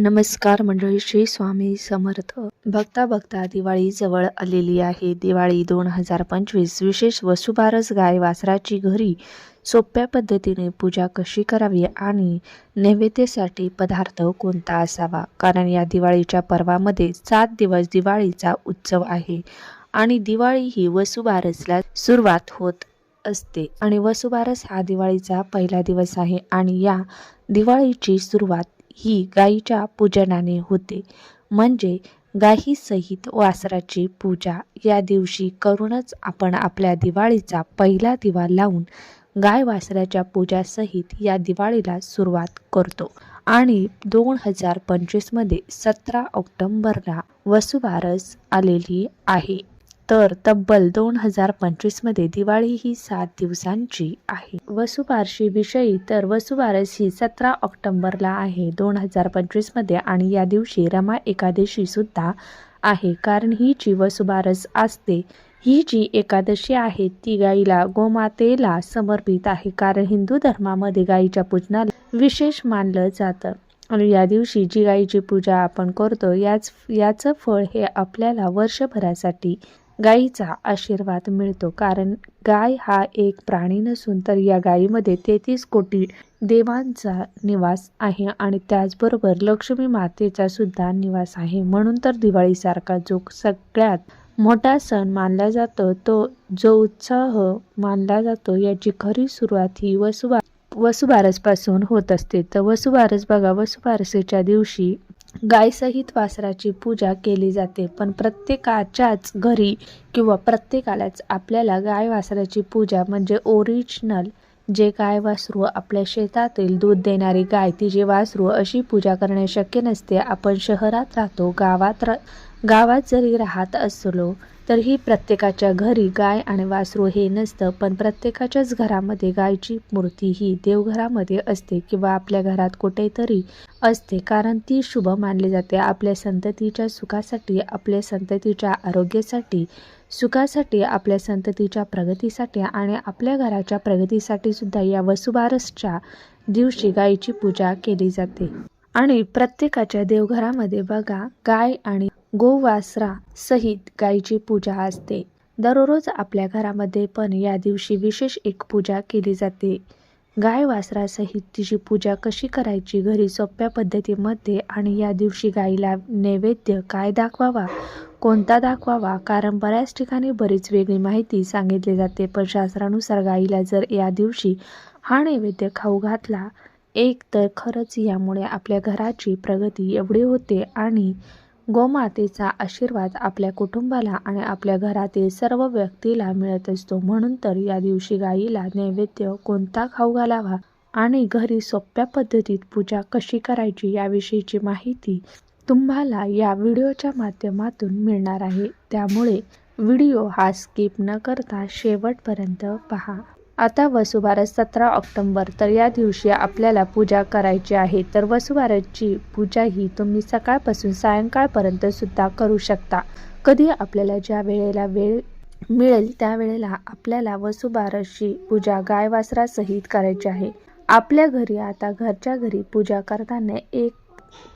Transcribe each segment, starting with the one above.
नमस्कार मंडळी श्री स्वामी समर्थ. बघता बघता दिवाळी जवळ आलेली आहे. दिवाळी दोन हजार पंचवीस विशेष वसुबारस गाय वासराची घरी सोप्या पद्धतीने पूजा कशी करावी आणि नैवेद्यासाठी पदार्थ कोणता असावा? कारण या दिवाळीच्या पर्वामध्ये सात दिवस दिवाळीचा उत्सव आहे आणि दिवाळी ही वसुबारसला सुरुवात होत असते. आणि वसुबारस हा दिवाळीचा पहिला दिवस आहे आणि या दिवाळीची सुरुवात ही गायीच्या पूजनाने होते. म्हणजे गायीसहित वासराची पूजा. या दिवशी करूनच आपण आपल्या दिवाळीचा पहिला दिवा लावून गाय वासराच्या पूजासहित या दिवाळीला सुरुवात करतो. आणि दोन हजार पंचवीसमध्ये सतरा ऑक्टोंबरला वसुबारस आलेली आहे. तर तब्बल दोन हजार पंचवीसमध्ये दिवाळी ही सात दिवसांची आहे. वसुबारशी विषयी तर वसुबारस ही सतरा ऑक्टोंबरला आहे दोन हजार पंचवीसमध्ये आणि या दिवशी रमा एकादशी सुद्धा आहे. कारण ही जी वसुबारस असते ही जी एकादशी आहे ती गाईला गोमातेला समर्पित आहे. कारण हिंदू धर्मामध्ये गाईच्या पूजनाला विशेष मानलं जातं. आणि या दिवशी जी गाईची पूजा आपण करतो याच याचं फळ हे आपल्याला वर्षभरासाठी गाईचा आशीर्वाद मिळतो. कारण गाय हा एक प्राणी नसून तर या गायीमध्ये तेहतीस कोटी देवांचा निवास आहे आणि त्याचबरोबर लक्ष्मी मातेचा सुद्धा निवास आहे. म्हणून तर दिवाळीसारखा जो सगळ्यात मोठा सण मानला जातो तो जो उत्साह मानला जातो याची खरी सुरुवात ही वसुबा वसुबारसपासून होत असते. तर वसुबारस बघा वसुबारसेच्या दिवशी गायसहित वासराची पूजा केली जाते. पण प्रत्येकाच्याच घरी किंवा प्रत्येकालाच आपल्याला गाय वासराची पूजा म्हणजे ओरिजिनल जे गाय वासरू आपल्या शेतातील दूध देणारी गाय तिची वासरू अशी पूजा करणे शक्य नसते आपण शहरात राहतो गावात रा गावात जरी राहत असलो तरीही प्रत्येकाच्या घरी गाय आणि वासरू हे नसतं पण प्रत्येकाच्याच घरामध्ये गायची मूर्ती ही देवघरामध्ये असते किंवा आपल्या घरात कुठेतरी असते कारण ती शुभ मानली जाते. आपल्या संततीच्या सुखासाठी आपल्या संततीच्या आरोग्यासाठी सुखासाठी आपल्या संततीच्या प्रगतीसाठी आणि आपल्या घराच्या प्रगतीसाठी सुद्धा या वसुबारसच्या दिवशी गायीची पूजा केली जाते. आणि प्रत्येकाच्या देवघरामध्ये बघा गाय आणि गोवासरा सहित गायीची पूजा असते. दररोज आपल्या घरामध्ये पण या दिवशी विशेष एक पूजा केली जाते. गाय वासरासहित तिची पूजा कशी करायची घरी सोप्या पद्धतीमध्ये आणि या दिवशी गाईला नैवेद्य काय दाखवावा कोणता दाखवावा कारण बऱ्याच ठिकाणी बरीच वेगळी माहिती सांगितली जाते. पण शास्त्रानुसार गाईला जर या दिवशी हा नैवेद्य खाऊ घातला एक तर खरंच यामुळे आपल्या घराची प्रगती एवढी होते आणि गोमातेचा आशीर्वाद आपल्या कुटुंबाला आणि आपल्या घरातील सर्व व्यक्तीला मिळत असतो. म्हणून तर या दिवशी गाईला नैवेद्य कोणता खाऊ घालावा आणि घरी सोप्या पद्धतीत पूजा कशी करायची याविषयीची माहिती तुम्हाला या व्हिडिओच्या माध्यमातून मिळणार आहे. त्यामुळे व्हिडिओ हा स्किप न करता शेवटपर्यंत पहा. आता वसुबारस सतरा ऑक्टोंबर तर या दिवशी आपल्याला पूजा करायची आहे. तर वसुबारसची पूजा ही तुम्ही सकाळपासून सायंकाळपर्यंत सुद्धा करू शकता. कधी आपल्याला ज्या वेळेला वेळ मिळेल त्यावेळेला आपल्याला वसुबारसची पूजा गाय वासरासहित करायची आहे. आपल्या घरी आता घरच्या घरी पूजा करताना एक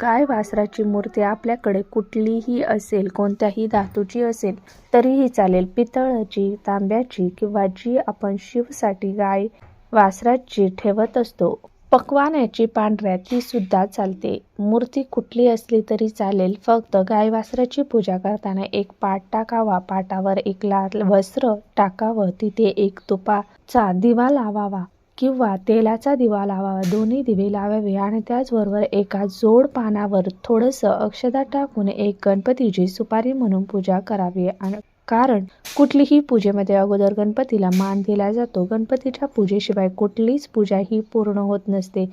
गाय वासराची मूर्ती आपल्याकडे कुठलीही असेल कोणत्याही धातूची असेल तरीही चालेल. पितळाची तांब्याची किंवा जी आपण शिवसाठी गाय वासराची ठेवत असतो पकवानाची पांढऱ्या ती सुद्धा चालते. मूर्ती कुठली असली तरी चालेल. फक्त गाय वासराची पूजा करताना एक पाट टाकावा. पाटावर एक लाल वस्त्र टाकावं. तिथे एक तुपाचा दिवा लावावा. किंवा तेलाचा दिवा लावावा दोन्ही दिवे लावावे आणि त्याचबरोबर एका जोड पानावर थोडंसं अक्षदा टाकून एक गणपतीची सुपारी म्हणून पूजा करावी. आणि कारण कुठलीही पूजेमध्ये अगोदर गणपतीला मान दिला जातो. गणपतीच्या पूजेशिवाय कुठलीच पूजा ही पूर्ण होत नसते.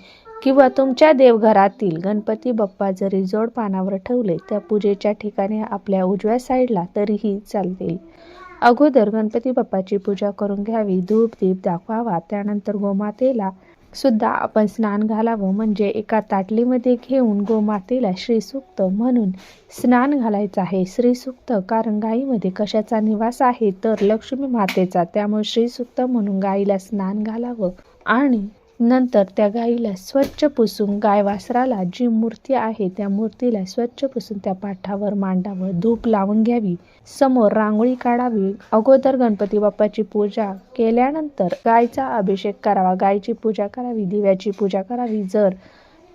किंवा तुमच्या देवघरातील गणपती बाप्पा जरी जोड पानावर ठेवले त्या पूजेच्या ठिकाणी आपल्या उजव्या साईडला तरीही चालतील. अगोदर गणपती बाप्पाची पूजा करून घ्यावी धूप दीप दाखवावा त्यानंतर गोमातेला सुद्धा आपण स्नान घालावं. म्हणजे एका ताटलीमध्ये घेऊन गोमातेला श्रीसूक्त म्हणून स्नान घालायचं आहे. श्रीसूक्त कारण गायीमध्ये कशाचा निवास आहे? तर लक्ष्मी मातेचा. त्यामुळे श्रीसूक्त म्हणून गाईला स्नान घालावं आणि नंतर त्या गाईला स्वच्छ पुसून गाय वासराला जी मूर्ती आहे त्या मूर्तीला स्वच्छ पुसून त्या पाठावर मांडावर धूप लावून घ्यावी. समोर रांगोळी काढावी. अगोदर गणपती बाप्पाची पूजा केल्यानंतर गायचा अभिषेक करावा. गायची पूजा करावी दिव्याची पूजा करावी. जर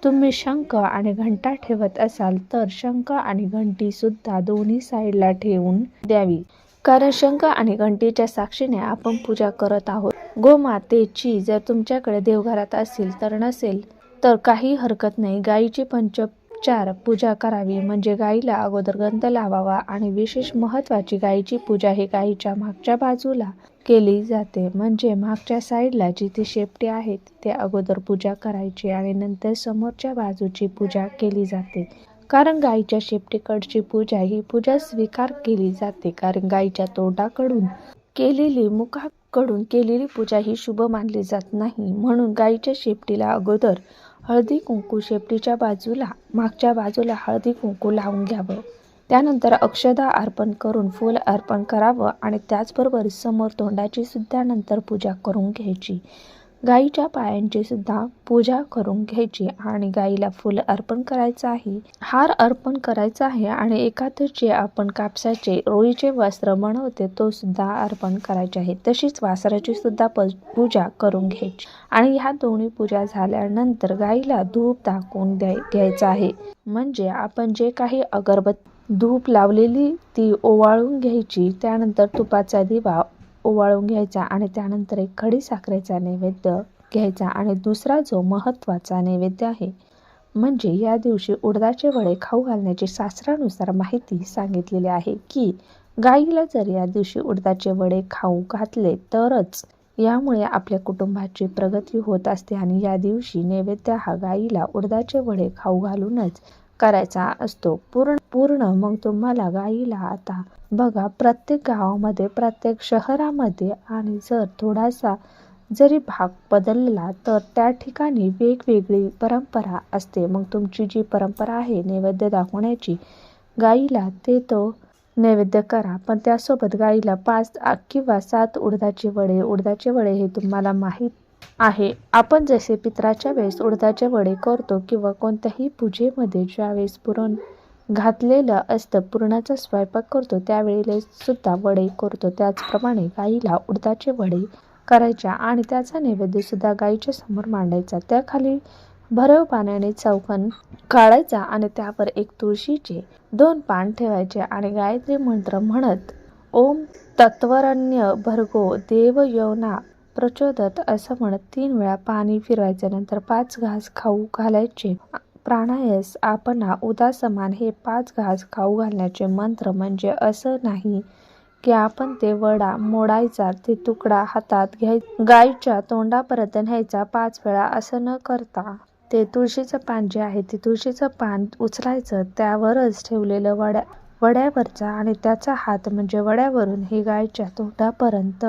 तुम्ही शंख आणि घंटा ठेवत असाल तर शंख आणि घंटी सुद्धा दोन्ही साईडला ठेवून द्यावी. कारण शंख आणि घंटीच्या साक्षीने आपण पूजा करत आहोत. गोमातेची जर तुमच्याकडे देवघरात असेल तर नसेल तर काही हरकत नाही. गायीची पंचोपचार पूजा करावी. म्हणजे गायीला अगोदर गंध लावावा आणि विशेष महत्त्वाची गायीची पूजा ही गायीच्या मागच्या बाजूला केली जाते. म्हणजे मागच्या साईडला जिथे शेपटी आहे तिथे अगोदर पूजा करायची आणि नंतर समोरच्या बाजूची पूजा केली जाते. कारण गायीच्या शेपटीकडची पूजा ही पूजा स्वीकार केली जाते. कारण गायीच्या तोंडाकडून केलेली मुखाकडून केलेली पूजा ही शुभ मानली जात नाही. म्हणून गायीच्या शेपटीला अगोदर हळदी कुंकू शेपटीच्या बाजूला मागच्या बाजूला हळदी कुंकू लावून घ्यावं. त्यानंतर अक्षदा अर्पण करून फूल अर्पण करावं आणि त्याचबरोबर समोर तोंडाची सुद्धा नंतर पूजा करून घ्यायची. गाईच्या पायांची सुद्धा पूजा करून घ्यायची आणि गाईला फुल अर्पण करायचं आहे. हार अर्पण करायचा आहे आणि एखादं जे आपण कापसाचे रोळीचे वस्त्र बनवते तो सुद्धा अर्पण करायचे आहे. तशीच वासराची सुद्धा पूजा करून घ्यायची. आणि ह्या दोन्ही पूजा झाल्यानंतर गाईला धूप दाखवून द्याय घ्यायचा आहे. म्हणजे आपण जे काही अगरबत्ती धूप लावलेली ती ओवाळून घ्यायची. त्यानंतर तुपाचा दिवा ओवाळून घ्यायचा आणि त्यानंतर एक खडी साखरेचा नैवेद्य घ्यायचा आणि दुसरा जो महत्त्वाचा नैवेद्य आहे म्हणजे या दिवशी उडदाचे वडे खाऊ घालण्याची शास्त्रानुसार माहिती सांगितलेली आहे की गाईला जर या दिवशी उडदाचे वडे खाऊ घातले तरच यामुळे आपल्या कुटुंबाची प्रगती होत असते आणि या दिवशी नैवेद्य हा गाईला उडदाचे वडे खाऊ घालूनच करायचा असतो. पूर्ण पूर्ण. मग तुम्हाला गाईला आता बघा प्रत्येक गावामध्ये प्रत्येक शहरामध्ये आणि जर थोडासा जरी भाग बदलला तर त्या ठिकाणी वेगवेगळी परंपरा असते. मग तुमची जी परंपरा आहे नैवेद्य दाखवण्याची गाईला ते तो नैवेद्य करा. पण त्यासोबत गाईला पाच किंवा सात उडदाचे वडे. उडदाचे वडे हे तुम्हाला माहीत आहे. आपण जसे पित्राच्या वेळेस उडदाचे वडे करतो किंवा कोणत्याही पूजेमध्ये ज्यावेळेस पुरण घातलेलं असतं पुरणाचा स्वयंपाक करतो त्यावेळेला सुद्धा वडे करतो. त्याचप्रमाणे गाईला उडदाचे वडे करायच्या आणि त्याचा नैवेद्यसुद्धा गाईच्या समोर मांडायचा. त्याखाली भरव पाण्याने चौकन काढायचा आणि त्यावर एक तुळशीचे दोन पान ठेवायचे आणि गायत्री मंत्र म्हणत ओम तत्वरण्य भर्गो देव यवना प्रचोदत असं म्हणत तीन वेळा पाणी फिरवायचे नंतर पाच घास खाऊ घालायचे. प्राणायास आपणा उदासमान हे पाच घास खाऊ घालण्याचे मंत्र म्हणजे असं नाही की आपण ते वडा मोडायचा ते तुकडा हातात घ्याय गायीच्या तोंडापर्यंत न्यायचा पाच वेळा असं न करता. ते तुळशीचं पान जे आहे ते तुळशीचं पान उचलायचं त्यावरच ठेवलेलं वड्या वड्यावरचा आणि त्याचा हात म्हणजे वड्यावरून हे गायच्या तोंडापर्यंत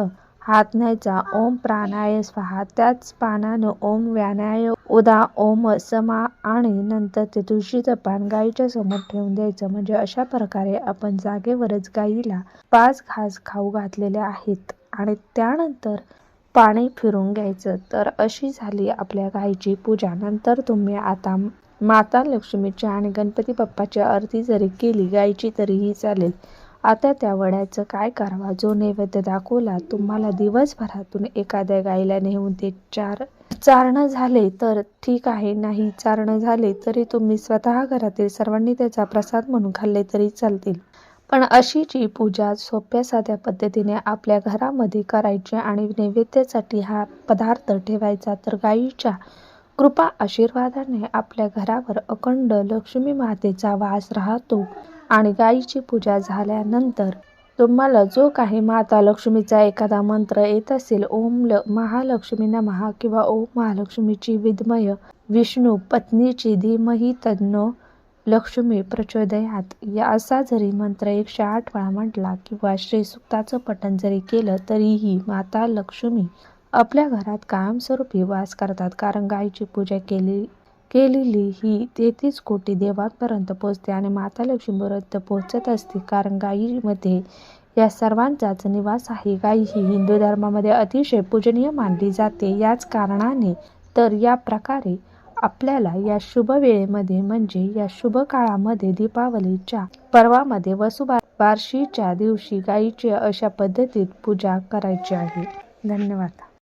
हात न्यायचा ओम प्राणाय स्वाहा. त्याच पानानं ओम व्यानाय उदा ओम समा आणि नंतर ते तुळशीचं पान गाईच्या समोर ठेवून द्यायचं. म्हणजे अशा प्रकारे आपण जागेवरच गाईला पाच घास खाऊ घातलेले आहेत आणि त्यानंतर पाणी फिरून घ्यायचं. तर अशी झाली आपल्या गाईची पूजा. नंतर तुम्ही आता माता लक्ष्मीच्या आणि गणपती बाप्पाच्या आरती जरी केली गाईची तरीही चालेल. आता त्या वड्याचं काय करावा? जो नैवेद्य दाखवला तुम्हाला दिवसभरातून एखाद्या गाईला नेऊन ते चार चारणं झाले तर ठीक आहे. नाही चारणं झाले तरी तुम्ही स्वतः घरातील सर्वांनी त्याचा प्रसाद म्हणून खाल्ले तरी चालतील. पण अशी जी पूजा सोप्या साध्या पद्धतीने आपल्या घरामध्ये करायची आणि नैवेद्यासाठी हा पदार्थ ठेवायचा तर गाईच्या कृपा आशीर्वादाने आपल्या घरावर अखंड लक्ष्मी मातेचा वास राहतो. आणि गाईची पूजा झाल्यानंतर तुम्हाला जो काही माता लक्ष्मीचा एखादा मंत्र येत असेल ओम ल महालक्ष्मी नमहा किंवा ओम महालक्ष्मीची विद्मय विष्णू पत्नीची धीमही तज्ञ लक्ष्मी प्रचोदयात. या असा जरी मंत्र एकशे आठ वेळा म्हटला किंवा श्रीसुक्ताचं पठण जरी केलं तरीही माता लक्ष्मी आपल्या घरात कायमस्वरूपी वास करतात. कारण गायीची पूजा केली केलेली ही तेहतीस कोटी देवांपर्यंत पोचते आणि माता लक्ष्मीपर्यंत पोहोचत असते. कारण गायीमध्ये या सर्वांचाच निवास आहे. गाई ही हिंदू धर्मामध्ये अतिशय पूजनीय मानली जाते. याच कारणाने तर या प्रकारे आपल्याला या शुभ वेळेमध्ये म्हणजे या शुभ काळामध्ये दीपावलीच्या पर्वामध्ये वसुबार बारशीच्या दिवशी गायीची अशा पद्धतीत पूजा करायची आहे. धन्यवाद.